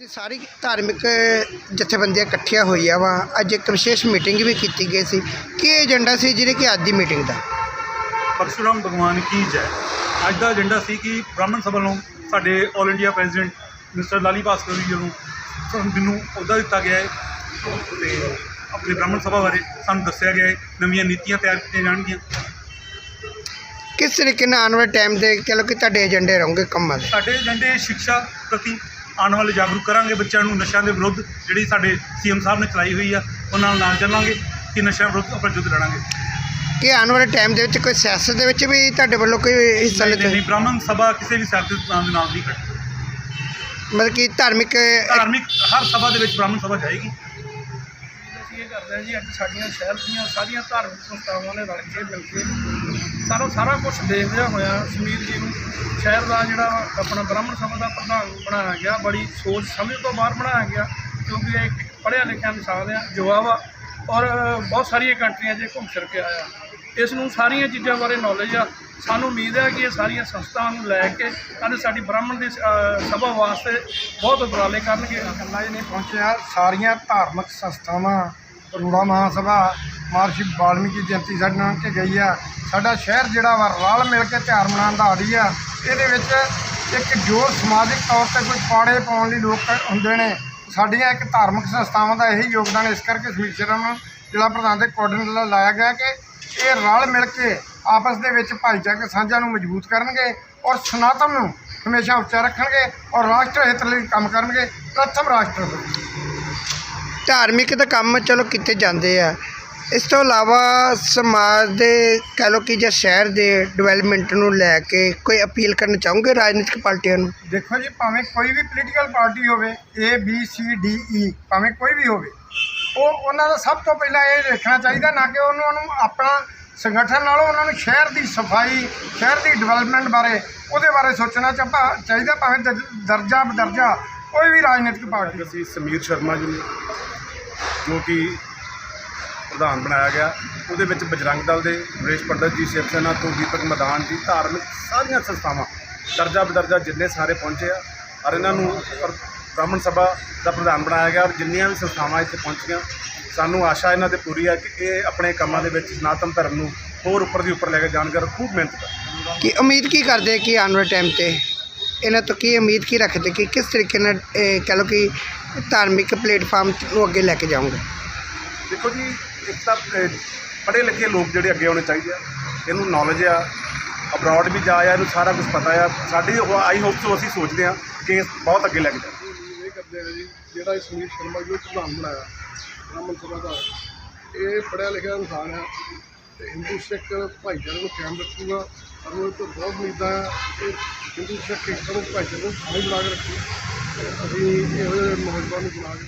ਜੀ ਸਾਰੀ ਧਾਰਮਿਕ ਜਥੇਬੰਦੀਆਂ ਇਕੱਠੀਆਂ ਹੋਈਆਂ ਵਾ। ਅੱਜ ਇੱਕ ਵਿਸ਼ੇਸ਼ ਮੀਟਿੰਗ ਵੀ ਕੀਤੀ ਗਈ ਸੀ। ਕੀ ਏਜੰਡਾ ਸੀ ਜਿਹੜੇ ਕਿ ਅੱਜ ਦੀ ਮੀਟਿੰਗ ਦਾ? ਪਰਸ਼ੁਰਾਮ ਭਗਵਾਨ ਕੀ ਜੈ। ਅੱਜ ਦਾ ਏਜੰਡਾ ਸੀ ਕਿ ਬ੍ਰਾਹਮਣ ਸਭਾ ਨੂੰ ਸਾਡੇ 올 India president mister Lali Bhaskar ji ਨੂੰ ਸਾਨੂੰ ਨੂੰ ਅਹੁਦਾ ਦਿੱਤਾ ਗਿਆ ਹੈ ਤੇ ਆਪਣੀ ਬ੍ਰਾਹਮਣ ਸਭਾ ਬਾਰੇ ਸਾਨੂੰ ਦੱਸਿਆ ਗਿਆ ਹੈ ਨਵੀਆਂ ਨੀਤੀਆਂ ਤਿਆਰ ਕੀਤੀਆਂ ਜਾਣਗੀਆਂ। ਕਿਸ ਤਰੀਕੇ ਨਾਲ ਆਉਣ ਵਾਲੇ ਟਾਈਮ ਦੇ ਕਿ ਤੁਹਾਡੇ ਏਜੰਡੇ ਰਹੋਗੇ ਕੰਮਾਂ ਦੇ? ਸਾਡੇ ਏਜੰਡੇ ਸਿੱਖਿਆ ਪ੍ਰਤੀ ਆਉਣ ਵਾਲੇ ਜਾਗਰੂਕ ਕਰਾਂਗੇ ਬੱਚਿਆਂ ਨੂੰ ਨਸ਼ਿਆਂ ਦੇ ਵਿਰੁੱਧ ਜਿਹੜੀ ਸਾਡੇ ਸੀਐਮ ਸਾਹਿਬ ਨੇ ਚਲਾਈ ਹੋਈ ਆ ਉਹਨਾਂ ਨਾਲ ਨਾਲ ਚੱਲਾਂਗੇ ਕਿ ਨਸ਼ਿਆਂ ਵਿਰੁੱਧ ਆਪਾਂ ਯੁੱਧ ਲੜਾਂਗੇ। ਕਿ ਆਉਣ ਵਾਲੇ ਟਾਈਮ ਦੇ ਵਿੱਚ ਕੋਈ ਸਿਆਸਤ ਦੇ ਵਿੱਚ ਵੀ ਤੁਹਾਡੇ ਵੱਲੋਂ ਕੋਈ ਹਿੱਸਾ ਨਹੀਂ, ਲਿੱਤਾ ਨਹੀਂ, ਬ੍ਰਾਹਮਣ ਸਭਾ ਕਿਸੇ ਵੀ ਸਿਆਸਤ ਦੇ ਨਾਲ ਨਹੀਂ ਖੜੀ। ਮਤਲਬ ਕਿ ਧਾਰਮਿਕ ਧਾਰਮਿਕ ਹਰ ਸਭਾ ਦੇ ਵਿੱਚ ਬ੍ਰਾਹਮਣ ਸਭਾ ਜਾਏਗੀ। ਅਸੀਂ ਕਰਦੇ ਹਾਂ ਜੀ ਅੱਜ ਸਾਡੀਆਂ ਸ਼ਹਿਰ ਦੀਆਂ ਸਾਰੀਆਂ ਧਾਰਮਿਕ ਸੰਸਥਾਵਾਂ ਨੇ ਰਲ ਕੇ ਮਿਲ ਕੇ ਸਾਰਾ ਸਾਰਾ ਕੁਝ ਦੇਖਦਿਆਂ ਹੋਇਆ ਸਮੀਰ ਜੀ ਨੂੰ ਸ਼ਹਿਰ ਦਾ ਜਿਹੜਾ ਆਪਣਾ ਬ੍ਰਾਹਮਣ ਸਭਾ ਦਾ ਪ੍ਰਧਾਨ ਬਣਾਇਆ ਗਿਆ ਬੜੀ ਸੋਚ ਸਮਝ ਤੋਂ ਬਾਹਰ ਬਣਾਇਆ ਗਿਆ ਕਿਉਂਕਿ ਇਹ ਪੜ੍ਹਿਆ ਲਿਖਿਆ ਇਨਸਾਨ ਆ ਜਵਾਬ ਆ ਔਰ ਬਹੁਤ ਸਾਰੀਆਂ ਕੰਟਰੀਆਂ 'ਚ ਘੁੰਮ ਫਿਰ ਕੇ ਆਇਆ। ਇਸ ਨੂੰ ਸਾਰੀਆਂ ਚੀਜ਼ਾਂ ਬਾਰੇ ਨੌਲੇਜ ਆ। ਸਾਨੂੰ ਉਮੀਦ ਹੈ ਕਿ ਇਹ ਸਾਰੀਆਂ ਸੰਸਥਾਵਾਂ ਨੂੰ ਲੈ ਕੇ ਅਤੇ ਸਾਡੀ ਬ੍ਰਾਹਮਣ ਦੀ ਅ, ਸਭਾ ਵਾਸਤੇ ਬਹੁਤ ਉਪਰਾਲੇ ਕਰਨਗੇ। ਇਕੱਲਾ ਹੀ ਨਹੀਂ ਪਹੁੰਚਿਆ ਸਾਰੀਆਂ ਧਾਰਮਿਕ ਸੰਸਥਾਵਾਂ ਰੂੜਾ ਮਹਾਸਭਾ ਮਹਰਸ਼ੀ ਵਾਲਮੀਕੀ ਜਯੰਤੀ ਸਾਡੇ ਨਾਲ ਕੇ ਗਈ ਆ। ਸਾਡਾ ਸ਼ਹਿਰ ਜਿਹੜਾ ਵਾ, ਰਲ ਮਿਲ ਕੇ ਤਿਉਹਾਰ ਮਨਾਉਣ ਦਾ ਆੜੀ ਆ। ਇਹਦੇ ਵਿੱਚ ਇੱਕ ਜੋ ਸਮਾਜਿਕ ਤੌਰ ਤੇ ਕੋਈ ਪਾੜੇ ਪਾਉਣ ਲਈ ਲੋਕ ਹੁੰਦੇ ਨੇ। ਸਾਡੀਆਂ ਇੱਕ ਧਾਰਮਿਕ ਸੰਸਥਾਵਾਂ ਦਾ ਇਹੀ ਯੋਗਦਾਨ ਇਸ ਕਰਕੇ ਸਮੀਰ ਸ਼ਰਮ ਜ਼ਿਲ੍ਹਾ ਪ੍ਰਧਾਨ ਦੇ ਕੋਆਰਡੀਨੇਟਰ ਲਾਇਆ ਗਿਆ ਕਿ ਇਹ ਰਲ ਮਿਲ ਕੇ ਆਪਸ ਦੇ ਵਿੱਚ ਭਾਈਚਾਰਕ ਸਾਂਝਾਂ ਨੂੰ ਮਜ਼ਬੂਤ ਕਰਨਗੇ ਔਰ ਸਨਾਤਨ ਨੂੰ ਹਮੇਸ਼ਾ ਉੱਚਾ ਰੱਖਣਗੇ ਔਰ ਰਾਸ਼ਟਰ ਹਿੱਤ ਲਈ ਕੰਮ ਕਰਨਗੇ। ਪ੍ਰਥਮ ਰਾਸ਼ਟਰ ਧਾਰਮਿਕ ਦਾ ਕੰਮ ਚਲੋ ਕੀਤੇ ਜਾਂਦੇ ਆ। ਇਸ ਤੋਂ ਇਲਾਵਾ ਸਮਾਜ ਦੇ ਕਹ ਲਓ ਕਿ ਜਾਂ ਸ਼ਹਿਰ ਦੇ ਡਿਵੈਲਪਮੈਂਟ ਨੂੰ ਲੈ ਕੇ ਕੋਈ ਅਪੀਲ ਕਰਨਾ ਚਾਹੋਗੇ ਰਾਜਨੀਤਿਕ ਪਾਰਟੀਆਂ ਨੂੰ? ਦੇਖੋ ਜੀ ਭਾਵੇਂ ਕੋਈ ਵੀ ਪੋਲੀਟੀਕਲ ਪਾਰਟੀ ਹੋਵੇ A B C D E ਭਾਵੇਂ ਕੋਈ ਵੀ ਹੋਵੇ ਉਹ ਉਹਨਾਂ ਦਾ ਸਭ ਤੋਂ ਪਹਿਲਾਂ ਇਹ ਦੇਖਣਾ ਚਾਹੀਦਾ ਨਾ ਕਿ ਉਹਨਾਂ ਨੂੰ ਆਪਣਾ ਸੰਗਠਨ ਨਾਲੋਂ ਉਹਨਾਂ ਨੂੰ ਸ਼ਹਿਰ ਦੀ ਸਫ਼ਾਈ ਸ਼ਹਿਰ ਦੀ ਡਿਵੈਲਪਮੈਂਟ ਬਾਰੇ ਉਹਦੇ ਬਾਰੇ ਸੋਚਣਾ ਚਾਹੀਦਾ ਚਾਹੀਦਾ ਭਾਵੇਂ ਦਰ- ਦਰਜਾ ਬਦਰਜਾ ਕੋਈ ਵੀ ਰਾਜਨੀਤਿਕ ਪਾਰਟੀ। ਅਸੀਂ ਸਮੀਰ ਸ਼ਰਮਾ ਜੀ ਨੂੰ ਜੋ ਕਿ ਪ੍ਰਧਾਨ ਬਣਾਇਆ ਗਿਆ। ਉਹਦੇ ਵਿੱਚ ਬਜਰੰਗ ਦਲ ਦੇ ਨਰੇਸ਼ ਪੰਡਤ ਜੀ, ਸ਼ਿਵ ਸੈਨਾ ਤੋਂ ਦੀਪਕ ਮਦਾਨ ਜੀ, ਧਾਰਮਿਕ ਸਾਰੀਆਂ ਸੰਸਥਾਵਾਂ ਦਰਜਾ ਬਦਰਜਾ ਜਿੰਨੇ ਸਾਰੇ ਪਹੁੰਚੇ ਆ ਔਰ ਇਹਨਾਂ ਨੂੰ ਔਰ ਬ੍ਰਾਹਮਣ ਸਭਾ ਦਾ ਪ੍ਰਧਾਨ ਬਣਾਇਆ ਗਿਆ ਔਰ ਜਿੰਨੀਆਂ ਵੀ ਸੰਸਥਾਵਾਂ ਇੱਥੇ ਪਹੁੰਚੀਆਂ, ਸਾਨੂੰ ਆਸ਼ਾ ਇਹਨਾਂ ਤੇ ਪੂਰੀ ਹੈ ਕਿ ਇਹ ਆਪਣੇ ਕੰਮਾਂ ਦੇ ਵਿੱਚ ਸਨਾਤਨ ਧਰਮ ਨੂੰ ਹੋਰ ਉੱਪਰ ਦੀ ਉੱਪਰ ਲੈ ਕੇ ਜਾਣ ਕਰ ਖੂਬ ਮਿਹਨਤ ਕਰ ਕਿ ਉਮੀਦ ਕੀ ਕਰਦੇ ਕਿ ਆਉਣ ਵਾਲੇ ਟਾਈਮ ਤੇ ਇਹਨਾਂ ਤੋਂ ਕੀ ਉਮੀਦ ਕੀ ਰੱਖਦੇ ਕਿ ਕਿਸ ਤਰੀਕੇ ਨਾਲ, ਇਹ ਕਹਿ ਲਓ ਕਿ ਧਾਰਮਿਕ ਪਲੇਟਫਾਰਮ ਨੂੰ ਅੱਗੇ ਲੈ ਕੇ ਜਾਓਗੇ ਦੇਖੋ ਜੀ ਇੱਕ ਤਾਂ ਪੜ੍ਹੇ ਲਿਖੇ ਲੋਕ ਜਿਹੜੇ ਅੱਗੇ ਆਉਣੇ ਚਾਹੀਦੇ ਆ। ਇਹਨੂੰ ਨੌਲੇਜ ਆ ਅਬਰਾਡ ਵੀ ਜਾ ਆ ਇਹਨੂੰ ਸਾਰਾ ਕੁਝ ਪਤਾ ਆ। ਸਾਡੀ ਆਈ ਹੋਪ ਸੋ ਅਸੀਂ ਸੋਚਦੇ ਆ ਕਿ ਇਹ ਬਹੁਤ ਅੱਗੇ ਲੈ ਕੇ ਜਾਵੇ। ਇਹ ਕਰਦੇ ਆ ਜੀ ਜਿਹੜਾ ਇਹ ਸੁਨੀਲ ਸ਼ਰਮਾ ਜੀ ਨੂੰ ਪ੍ਰਧਾਨ ਬਣਾਇਆ ਬ੍ਰਾਹਮਣ ਸਭਾ ਦਾ ਇਹ ਪੜ੍ਹਿਆ ਲਿਖਿਆ ਇਨਸਾਨ ਹੈ ਤੇ ਹਿੰਦੂ ਸਿੱਖ ਭਾਈਚਾਰੇ ਨੂੰ ਕਾਇਮ ਰੱਖੂਗਾ ਸਾਨੂੰ ਇਹ ਤੋਂ ਬਹੁਤ ਉਮੀਦਾਂ ਹੈ ਕਿ ਹਿੰਦੂ ਸਿੱਖ ਇੱਕ ਨੂੰ ਭਾਈਚਾਰੇ ਨੂੰ ਸਾਂਝ ਬਣਾ ਕੇ ਰੱਖੂ ਅਸੀਂ ਇਹੋ ਜਿਹੇ ਨੌਜਵਾਨ ਨੂੰ ਬੁਲਾ ਕੇ